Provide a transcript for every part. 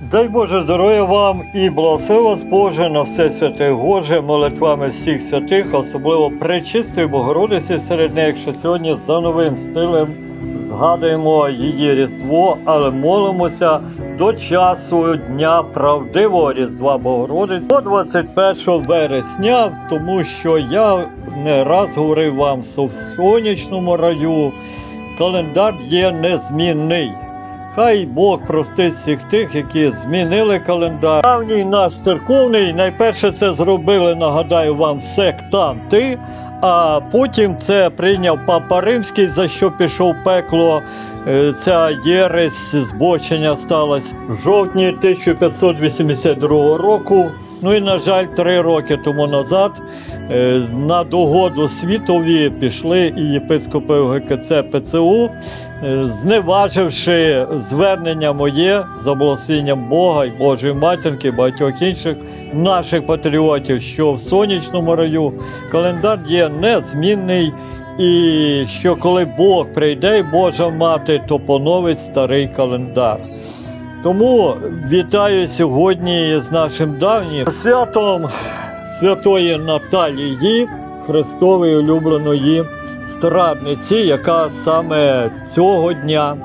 Дай Боже здоров'я вам і благослови вас Боже на все святе Боже, молитвами всіх святих, особливо пречистої Богородиці серед них, що сьогодні за новим стилем згадуємо її Різдво, але молимося до часу Дня правдивого Різдва Богородиці до 21 вересня, тому що я не раз говорив вам, що в сонячному раю календар є незмінний. Хай Бог простить всіх тих, які змінили календар. Давній наш церковний найперше це зробили, нагадаю вам, сектанти, а потім це прийняв Папа Римський, за що пішов пекло. Е, Ця єресь збочення сталася в жовтні 1582 року. Ну і, на жаль, три роки тому назад е, на догоду світові пішли і єпископи ГКЦ ПЦУ, зневаживши звернення моє за благословенням Бога і Божої матінки, багатьох інших наших патріотів, що в сонячному раю календар є незмінний. І що коли Бог прийде, і Божа мати, то поновить старий календар. Тому вітаю сьогодні з нашим давнім святом святої Наталії, Христової улюбленої страдниці, яка саме цього дня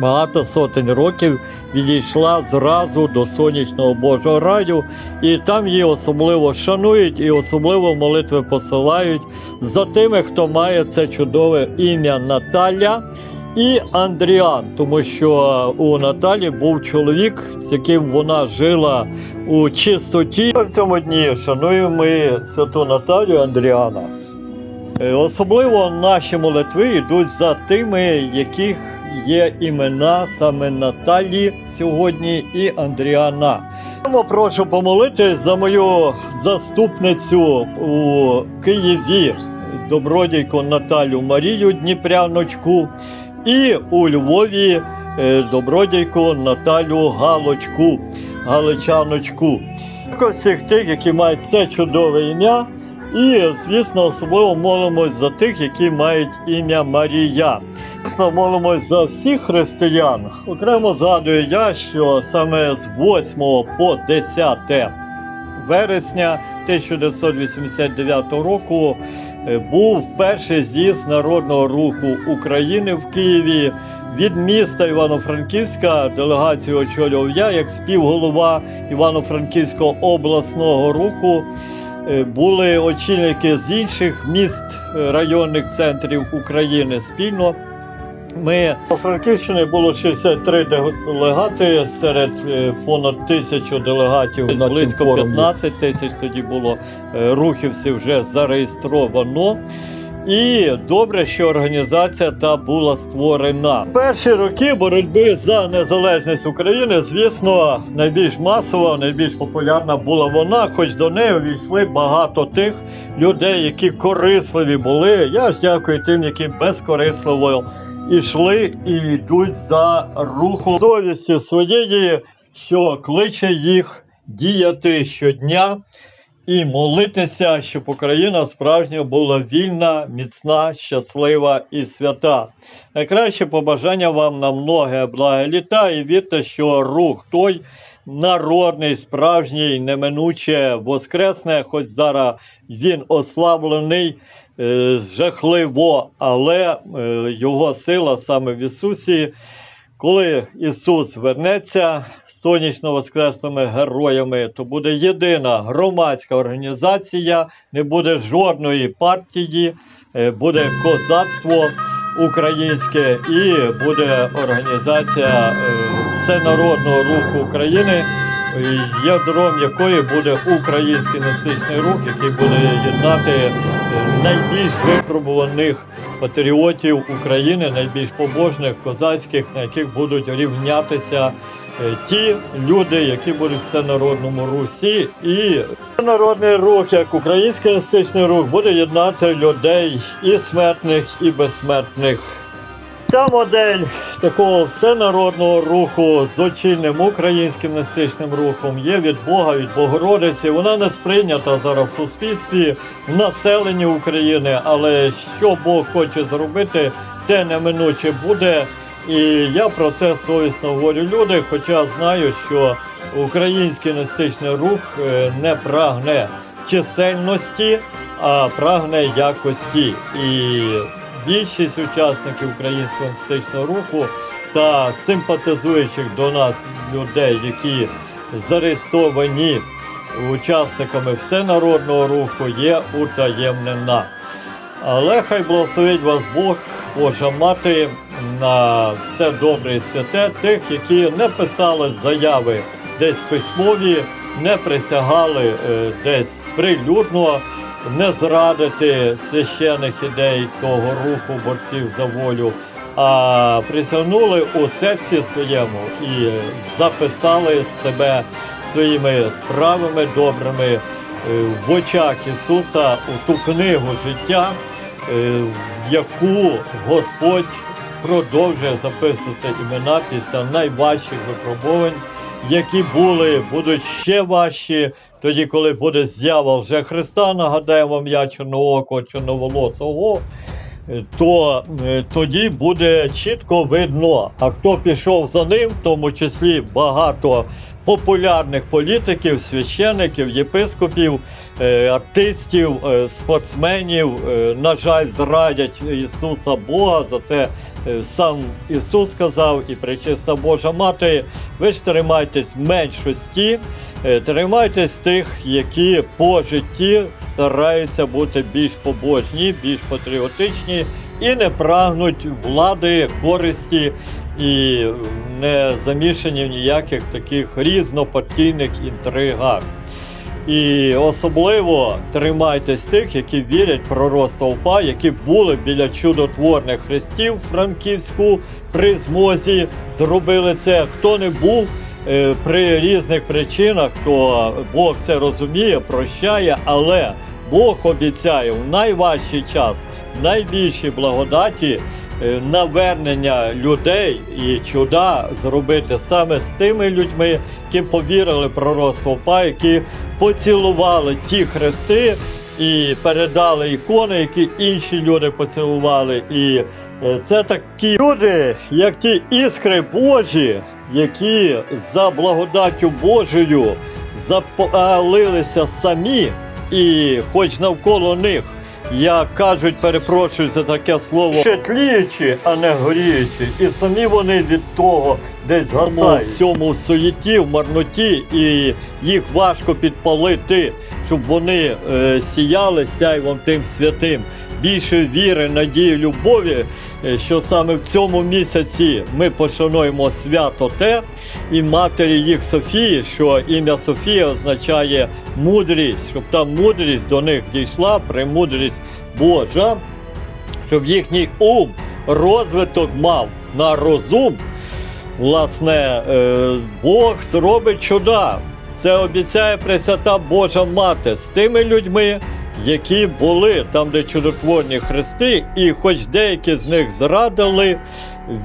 багато сотень років відійшла зразу до сонячного Божого раю, і там її особливо шанують і особливо молитви посилають за тими, хто має це чудове ім'я Наталя. І Андріан, тому що у Наталі був чоловік, з яким вона жила у чистоті. В цьому дні шануємо ми святу Наталію Андріана. Е, Особливо наші молитви йдуть за тими, яких є імена саме Наталі сьогодні і Андріана. Прошу помолитись за мою заступницю у Києві, добродійку Наталю Марію Дніпряночку, і у Львові е, добродійку Наталю Галочку, Галичаночку. Всіх тих, які мають це чудове ім'я. І, звісно, особливо молимось за тих, які мають ім'я Марія. Звісно, молимось за всіх християн. Окремо згадую я, що саме з 8 по 10 вересня 1989 року е, був перший з'їзд народного руху України в Києві. Від міста Івано-Франківська делегацію очолював я як співголова Івано-Франківського обласного руху. Е, Були очільники з інших міст е, районних центрів України спільно. Ми у Франківщині було 63 делегати серед е, понад тисячу делегатів. На Близько цьому 15 тисяч тоді було рухівців вже зареєстровано. І добре, що організація та була створена. Перші роки боротьби за незалежність України, звісно, найбільш масова, найбільш популярна була вона, хоч до неї увійшли багато тих людей, які корисливі були. Я ж дякую тим, які безкорисливо ішли і йдуть за рухом совісті своєї, що кличе їх діяти щодня і молитися, щоб Україна справжньо була вільна, міцна, щаслива і свята. Найкраще побажання вам на многе блага літа і вірте, що рух той народний, справжній, неминуче воскресне, хоч зараз він ослаблений е, жахливо, але е, його сила саме в Ісусі. Коли Ісус вернеться сонячно-воскресними героями, то буде єдина громадська організація, не буде жодної партії, е, буде козацтво українське і буде організація е, всенародного руху України, ядром якої буде український національний рух, який буде єднати е, найбільш випробуваних патріотів України, найбільш побожних козацьких, на яких будуть рівнятися е, ті люди, які будуть в всенародному русі, і народний рух, як український національний рух, буде єднати людей і смертних, і безсмертних. Ця модель такого всенародного руху з очільним українським національним рухом є від Бога, від Богородиці. Вона не сприйнята зараз в суспільстві, в населенні України, але що Бог хоче зробити, те неминуче буде. І я про це совісно говорю люди, хоча знаю, що український націоналістичний рух е, не прагне чисельності, а прагне якості. І більшість учасників українського націоналістичного руху та симпатизуючих до нас людей, які зареєстровані учасниками всенародного руху, є утаємнена. Але хай благословить вас Бог, Божа Мати, на все добре і святе тих, які не писали заяви десь письмові, не присягали е, десь прилюдно, не зрадити священих ідей того руху борців за волю, а присягнули у серці своєму і записали себе своїми справами добрими е, в очах Ісуса у ту книгу життя, е, яку Господь продовжує записувати імена після найважчих випробувань, які були, будуть ще важчі, тоді, коли буде з'ява вже Христа, нагадаємо вам я чорноокого, чорноволосого, то е, тоді буде чітко видно, а хто пішов за ним, в тому числі багато популярних політиків, священиків, єпископів, артистів, е, спортсменів, е, на жаль, зрадять Ісуса Бога. За це е, сам Ісус сказав і пречиста Божа Мати. Ви ж тримайтесь меншості, е, тримайтесь тих, які по житті стараються бути більш побожні, більш патріотичні і не прагнуть влади, користі і не замішані в ніяких таких різнопартійних інтригах. І особливо тримайтесь тих, які вірять в пророцтво УПА, які були біля чудотворних хрестів в Франківську при змозі зробили це. Хто не був е, при різних причинах, то Бог це розуміє, прощає, але Бог обіцяє в найважчий час найбільші благодаті е, навернення людей і чуда зробити саме з тими людьми, які повірили пророцтво УПА, які поцілували ті хрести і передали ікони, які інші люди поцілували. І е, це такі люди, як ті іскри Божі, які за благодаттю Божою запалилися самі, і хоч навколо них. Як кажуть, перепрошую за таке слово, ще тліючі, а не горіючі. І самі вони від того десь гасають. В цьому суєті, в марноті, і їх важко підпалити, щоб вони е, сіяли сяйвом тим святим. Більше віри, надії, любові, е, що саме в цьому місяці ми пошануємо свято те і матері їх Софії, що ім'я Софія означає мудрість, щоб та мудрість до них дійшла, премудрість Божа, щоб їхній ум розвиток мав на розум. Власне, е, Бог зробить чуда. Це обіцяє Пресвята Божа Мати з тими людьми, які були там, де чудотворні хрести, і хоч деякі з них зрадили,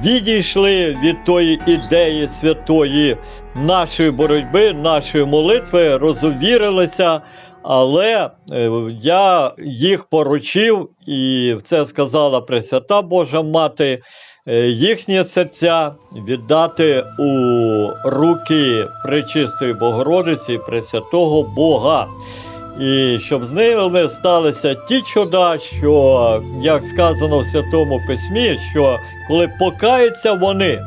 відійшли від тої ідеї святої нашої боротьби, нашої молитви, розувірилися. Але е, я їх поручив, і це сказала Пресвята Божа Мати, е, їхні серця віддати у руки Пречистої Богородиці Пресвятого Бога. І щоб з ними сталися ті чуда, що, як сказано в Святому Письмі, що коли покаються вони,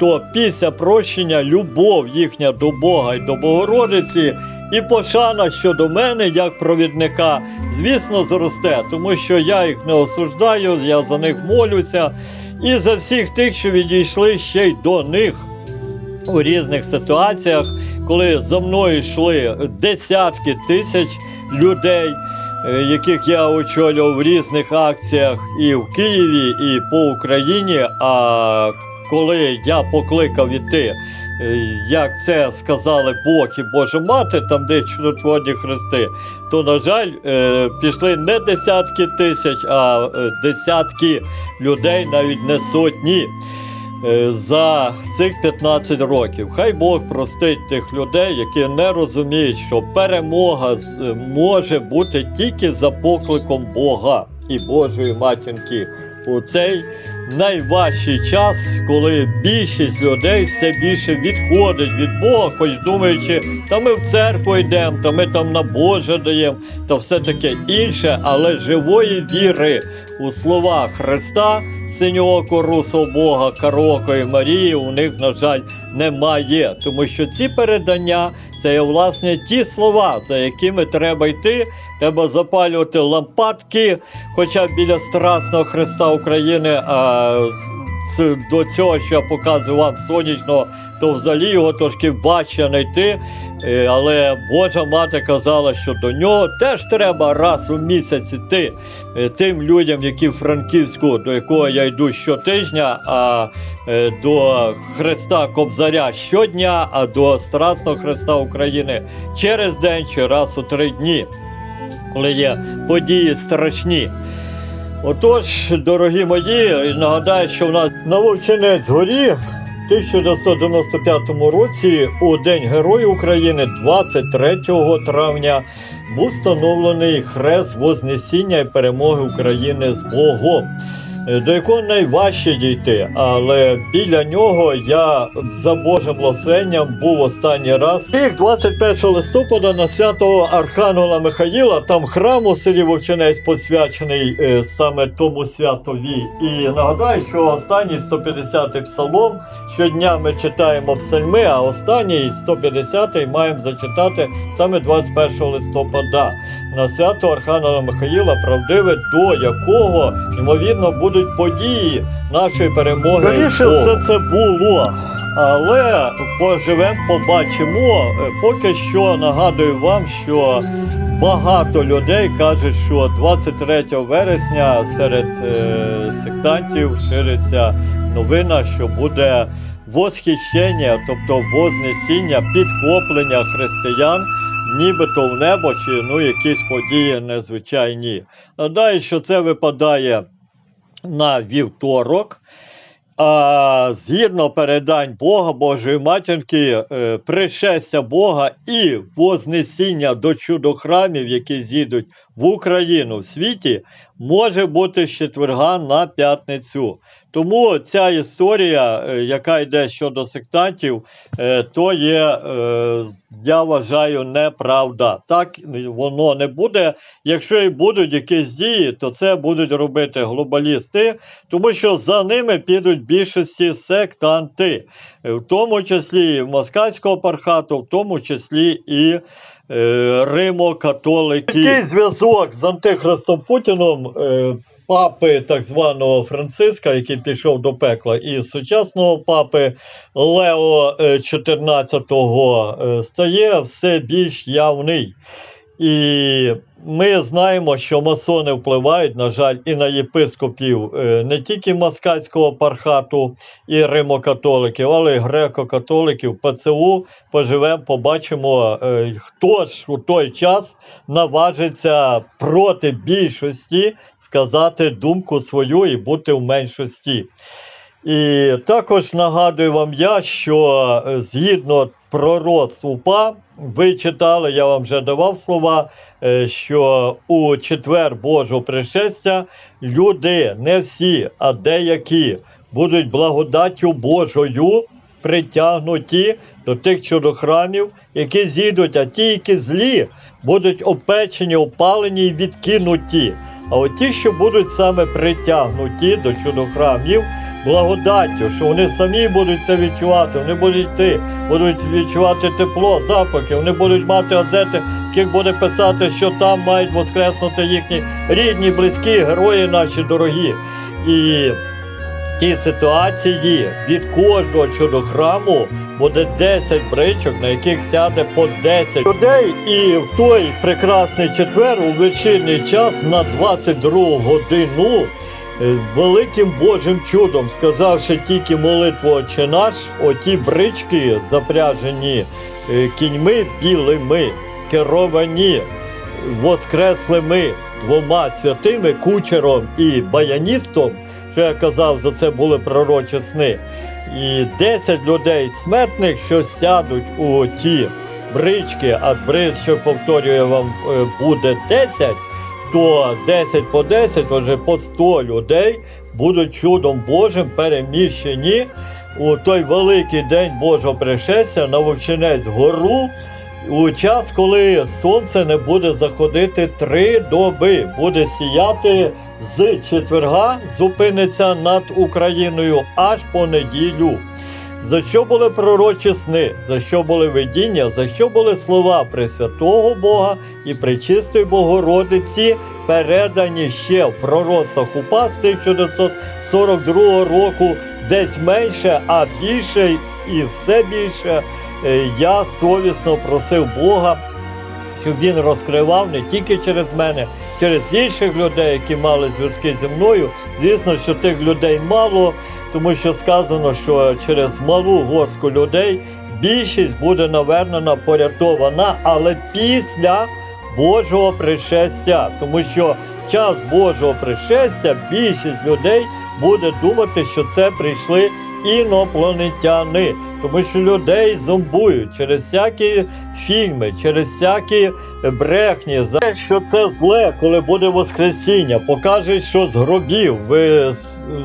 то після прощення любов їхня до Бога і до Богородиці, і пошана щодо мене, як провідника, звісно, зросте, тому що я їх не осуждаю, я за них молюся, і за всіх тих, що відійшли ще й до них. У різних ситуаціях, коли за мною йшли десятки тисяч людей, е, яких я очолював в різних акціях і в Києві, і по Україні. А коли я покликав іти, е, як це сказали Бог і Божа Мати, там де чудотворні хрести, то, на жаль, е, пішли не десятки тисяч, а десятки людей, навіть не сотні. Е, За цих 15 років. Хай Бог простить тих людей, які не розуміють, що перемога може бути тільки за покликом Бога і Божої матінки. У цей найважчий час, коли більшість людей все більше відходить від Бога, хоч думаючи, та ми в церкву йдемо, та ми там на Боже даємо, та все таке інше, але живої віри у словах Христа, синього русого Бога, Карокої Марії, у них, на жаль, немає. Тому що ці передання це є власне ті слова, за якими треба йти. Треба запалювати лампадки, хоча біля Страсного Христа України. А до цього, що я показую вам сонячного, то взагалі його трошки важче знайти. Е, Але Божа мати казала, що до нього теж треба раз у місяць іти е, тим людям, які в Франківську, до якого я йду щотижня, а е, до Христа Кобзаря щодня, а до Страсного Христа України через день чи раз у три дні, коли є події страшні. Отож, дорогі мої, нагадаю, що в нас на Вовчинець горі в 1995 році у День Героїв України, 23 травня, був встановлений хрест Вознесіння і перемоги України з Богом, до якого найважче дійти. Але біля нього я за Божим благословенням був останній раз. Рік 21 листопада на свято Архангела Михаїла, там храм у селі Вовчинець посвячений е, саме тому святові. І нагадаю, що останній 150-й псалом щодня ми читаємо псальми, а останній 150-й маємо зачитати саме 21 листопада на свято Архангела Михаїла, правдиве, до якого ймовірно будуть події нашої перемоги. Богом. все це було. Але поживемо, побачимо. Е, Поки що нагадую вам, що багато людей кажуть, що 23 вересня серед е, сектантів шириться новина, що буде восхищення, тобто вознесіння, підхоплення християн. Нібито в небо чи ну якісь події незвичайні. Нагадаю, що це випадає на вівторок. А згідно передань Бога, Божої матінки, е, пришестя Бога і вознесіння до чудохрамів, які з'їдуть в Україну в світі, може бути з четверга на п'ятницю. Тому ця історія, е, яка йде щодо сектантів, е, то є, е, я вважаю, неправда. Так воно не буде. Якщо і будуть якісь дії, то це будуть робити глобалісти, тому що за ними підуть більшості сектанти, в тому числі і москальського пархату, в тому числі і Римо-католики. Який зв'язок з антихристом Путіном папи так званого Франциска, який пішов до пекла, і сучасного папи Лео е, 14 е, стає все більш явний. І ми знаємо, що масони впливають, на жаль, і на єпископів е, не тільки москальського пархату і римокатоликів, але й греко-католиків, ПЦУ. Поживемо, побачимо, е, хто ж у той час наважиться проти більшості сказати думку свою і бути в меншості. І також нагадую вам я, що е, згідно пророцтв УПА, ви читали, я вам вже давав слова, е, що у четвер Божого пришестя люди, не всі, а деякі, будуть благодаттю Божою притягнуті до тих чудохрамів, які зійдуть, а ті, які злі, будуть опечені, опалені і відкинуті. А от ті, що будуть саме притягнуті до чудохрамів, благодаттю, що вони самі будуть це відчувати, вони будуть йти, будуть відчувати тепло, запахи, вони будуть мати газети, яких буде писати, що там мають воскреснути їхні рідні, близькі, герої наші дорогі. І в тій ситуації від кожного чудохраму буде 10 бричок, на яких сяде по 10 людей. І в той прекрасний четвер, у вечірній час на 22 годину. Е, Великим Божим чудом, сказавши тільки молитву «Отче наш, оті брички, запряжені е, кіньми білими, керовані воскреслими двома святими кучером і баяністом, що я казав, за це були пророчі сни. І 10 людей смертних, що сядуть у ті брички, а брич, що повторюю вам, е, буде 10, то 10 по 10, отже по 100 людей будуть чудом Божим переміщені у той великий день Божого пришестя на Вовчинець гору. У час, коли сонце не буде заходити три доби, буде сіяти з четверга, зупиниться над Україною аж по неділю. За що були пророчі сни, за що були видіння, за що були слова Пресвятого Бога і Пречистої Богородиці, передані ще в пророцтвах УПА з 1942 року, десь менше, а більше і все більше. Е, Я совісно просив Бога, щоб він розкривав не тільки через мене, через інших людей, які мали зв'язки зі мною. Звісно, що тих людей мало, тому що сказано, що через малу горстку людей більшість буде навернена, порятована, але після Божого пришестя, тому що час Божого пришестя більшість людей буде думати, що це прийшли інопланетяни, тому що людей зомбують через всякі фільми, через всякі брехні. За те, що це зле, коли буде Воскресіння, покажуть, що з гробів ви-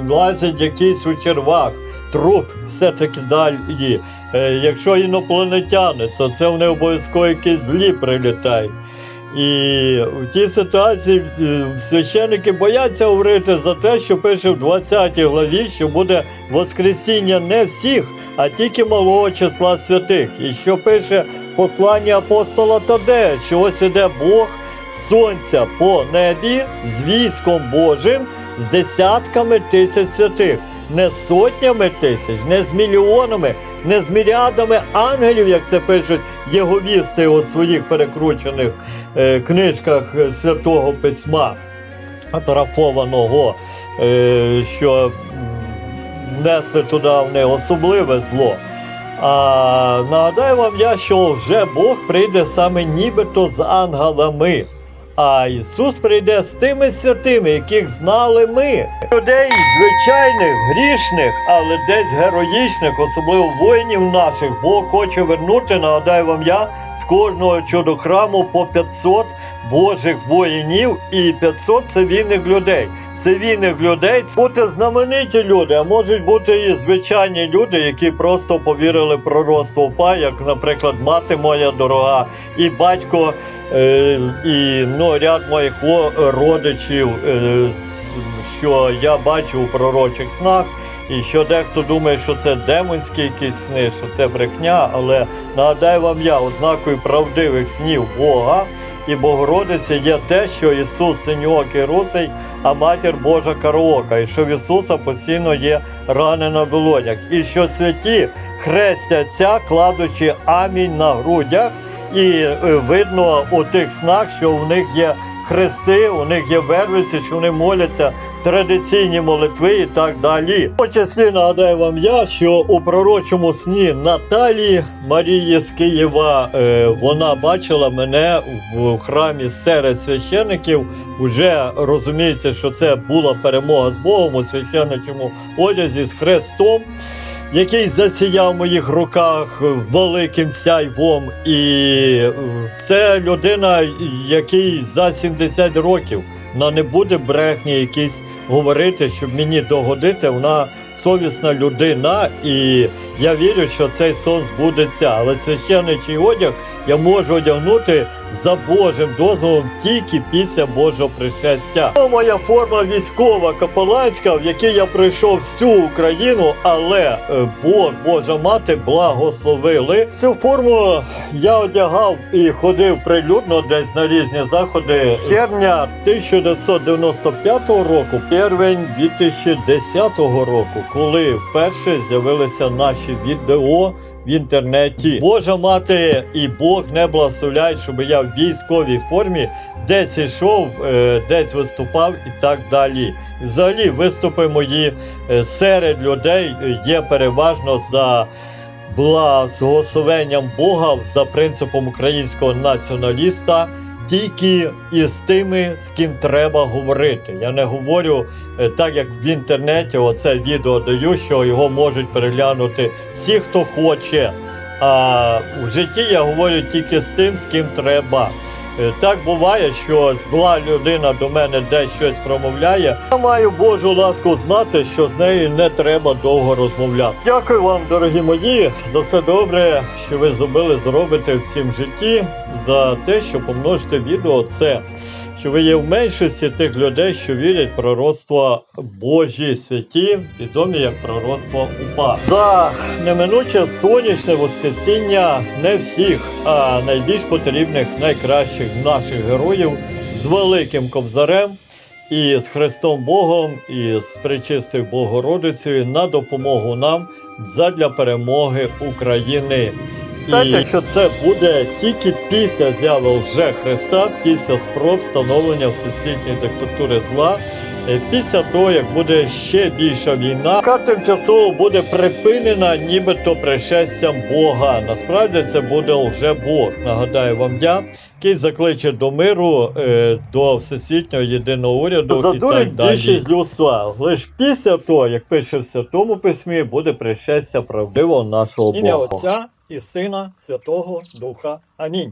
лазять якісь у червах, труп, все таки далі. Е, Якщо інопланетяни, то це вони обов'язково якісь злі прилітають. І в тій ситуації е, священники бояться говорити за те, що пише в 20 главі, що буде Воскресіння не всіх, а тільки малого числа святих. І що пише послання апостола Тадея, що ось іде Бог сонця по небі з військом Божим, з десятками тисяч святих, не з сотнями тисяч, не з мільйонами, не з мільярдами ангелів, як це пишуть єговісти у своїх перекручених е, книжках Святого Письма, атрафованого, е, що внесли туди в них особливе зло. А нагадаю вам я, що вже Бог прийде саме нібито з ангелами. А Ісус прийде з тими святими, яких знали ми. Людей звичайних, грішних, але десь героїчних, особливо воїнів наших, Бог хоче вернути, нагадаю вам я, з кожного чудохраму по 500 Божих воїнів і 500 цивільних людей. Цивільних людей бути знамениті люди, а можуть бути і звичайні люди, які просто повірили пророцтву УПА, як, наприклад, мати моя дорога, і батько, і ну, ряд моїх родичів, е, що я бачив у пророчих снах. І що дехто думає, що це демонські якісь сни, що це брехня, але нагадаю вам я, ознакою правдивих снів Бога і Богородиці є те, що Ісус синьоокий русий, а матір Божа караока, і що в Ісуса постійно є рани на долонях, і що святі хрестяться, кладучи амінь на грудях, і е, видно у тих снах, що в них є хрести, у них є вервиці, що вони моляться традиційні молитви і так далі. По числі нагадаю вам я, що у пророчому сні Наталії Марії з Києва е, вона бачила мене в храмі серед священиків. Уже розуміється, що це була перемога з Богом у священичому одязі з хрестом. Який засіяв в моїх руках великим сяйвом, і е, це людина, який за 70 років вона не буде брехні якісь говорити, щоб мені догодити. Вона совісна людина, і я вірю, що цей сон збудеться. Але священичий одяг я можу одягнути за Божим дозволом тільки після Божого пришестя. Це моя форма військова капеланська, в якій я пройшов всю Україну, але е, Бог, Божа мати благословили. Цю форму я одягав і ходив прилюдно десь на різні заходи червня 1995 року, первень 2010 року, коли вперше з'явилися наші відео в інтернеті. Божа мати і Бог не благословляють, щоб я в військовій формі десь йшов, е, десь виступав і так далі. Взагалі, виступи мої е, серед людей е, є переважно за благословенням Бога за принципом українського націоналіста. Тільки із тими, з ким треба говорити. Я не говорю е, так, як в інтернеті оце відео даю, що його можуть переглянути всі, хто хоче. А в житті я говорю тільки з тим, з ким треба. Е, Так буває, що зла людина до мене десь щось промовляє. Я маю Божу ласку знати, що з нею не треба довго розмовляти. Дякую вам, дорогі мої, за все добре, що ви зробили, зробите в цім житті, за те, що помножите відео це. Що ви є в меншості тих людей, що вірять в пророцтва Божі святі, відомі як пророцтво УПА. За неминуче сонячне воскресіння не всіх, а найбільш потрібних, найкращих наших героїв з великим ковзарем і з Христом Богом, і з причистою Богородицею на допомогу нам задля перемоги України. І що це буде тільки після зяви вже Христа, після спроб встановлення всесвітньої диктатури зла, е, після того, як буде ще більша війна, яка тимчасово буде припинена нібито пришестям Бога. Насправді це буде вже Бог. Нагадаю вам я. Який закличе до миру, е, до всесвітнього єдиного уряду і Задурить так далі. більшість людства. Лише після того, як пише в Святому Письмі, буде пришестя правдивого нашого Ім'я Бога. Отця і Сина Святого Духа. Амінь.